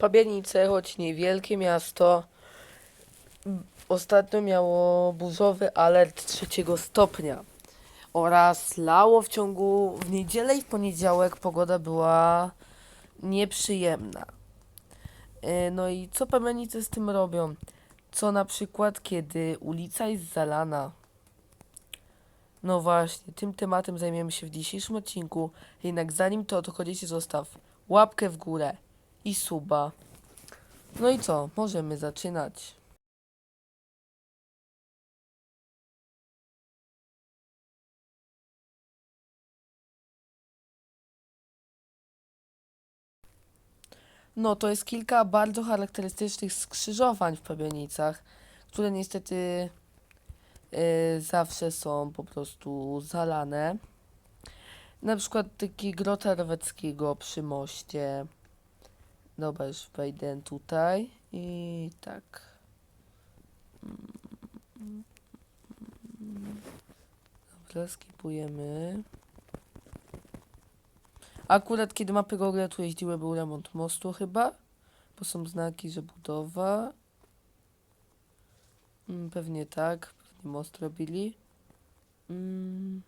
Pabianice, choć niewielkie miasto, ostatnio miało burzowy alert trzeciego stopnia oraz lało w ciągu w niedzielę i w poniedziałek pogoda była nieprzyjemna. E, No i co pabianice z tym robią? Co na przykład, kiedy ulica jest zalana? No właśnie, tym tematem zajmiemy się w dzisiejszym odcinku. Jednak zanim to odchodzicie, zostaw łapkę w górę i suba. No i co? Możemy zaczynać. No, to jest kilka bardzo charakterystycznych skrzyżowań w Pabianicach, które niestety y, zawsze są po prostu zalane. Na przykład taki Grota Roweckiego przy moście. Dobra, już wejdę tutaj i tak. Dobra, skipujemy. Akurat kiedy mapy Google tu jeździły, był remont mostu chyba. Bo są znaki, że budowa. Mm, Pewnie tak. Pewnie most robili. Mm.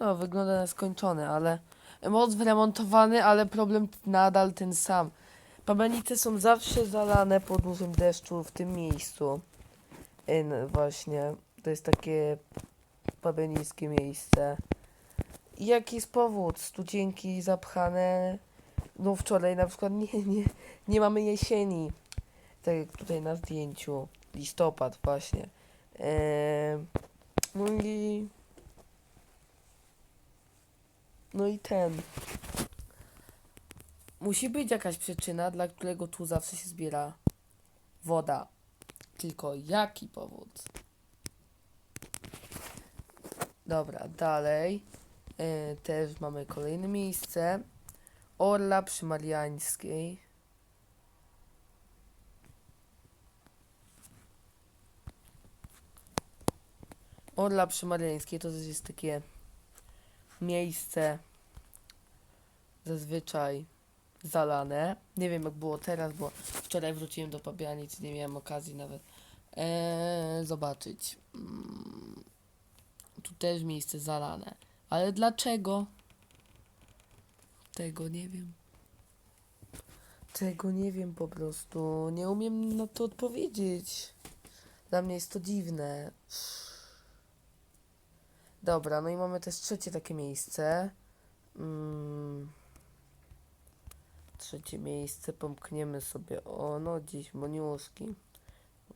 No, wygląda na skończony, ale most wyremontowany, ale problem nadal ten sam. Pamiętnice są zawsze zalane po dużym deszczu w tym miejscu. Ej, właśnie, to jest takie pabienickie miejsce. Jaki jest powód? Studzienki zapchane. No wczoraj na przykład nie, nie, nie mamy jesieni. Tak jak tutaj na zdjęciu. Listopad właśnie. Eee, no i... No i ten. Musi być jakaś przyczyna, dla którego tu zawsze się zbiera woda. Tylko jaki powód? Dobra, dalej. E, też mamy kolejne miejsce. Orla przy Mariańskiej. Orla przy Mariańskiej to jest takie miejsce zazwyczaj zalane. Nie wiem jak było teraz, bo wczoraj wróciłem do Pabianic, nie miałem okazji nawet e, zobaczyć. Mm, tu też miejsce zalane. Ale dlaczego? Tego nie wiem. Tego nie wiem po prostu. Nie umiem na to odpowiedzieć. Dla mnie jest to dziwne. Dobra, no i mamy też trzecie takie miejsce. Mm. Trzecie miejsce pomkniemy sobie. O, no gdzieś Moniuszki.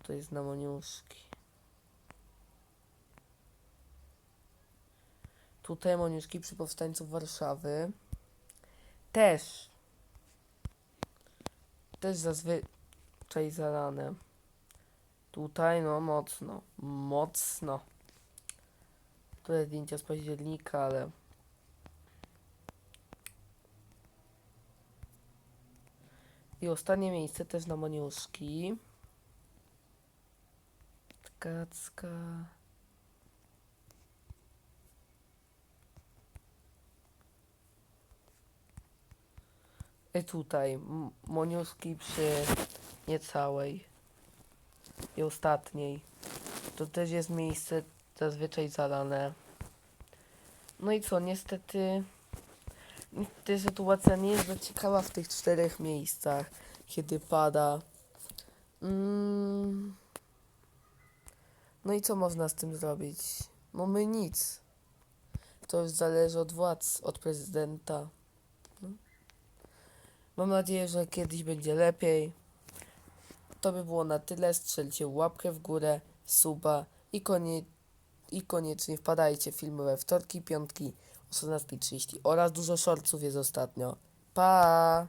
To jest na Moniuszki. Tutaj Moniuszki przy powstańców Warszawy. Też. Też zazwyczaj zalane. Tutaj no mocno. Mocno. Tutaj zdjęcia z października, ale... I ostatnie miejsce też na Moniuszki. Tkacka. I tutaj Moniuszki przy niecałej i ostatniej. To też jest miejsce zazwyczaj zalane. No i co, niestety niestety sytuacja nie jest za ciekawa w tych czterech miejscach, kiedy pada. Mm. No i co można z tym zrobić? No my nic. To już zależy od władz, od prezydenta. Mam nadzieję, że kiedyś będzie lepiej. To by było na tyle. Strzelcie łapkę w górę, suba i, konie, i koniecznie wpadajcie filmy we wtorki, piątki 18.30 oraz dużo shortców jest ostatnio. Pa!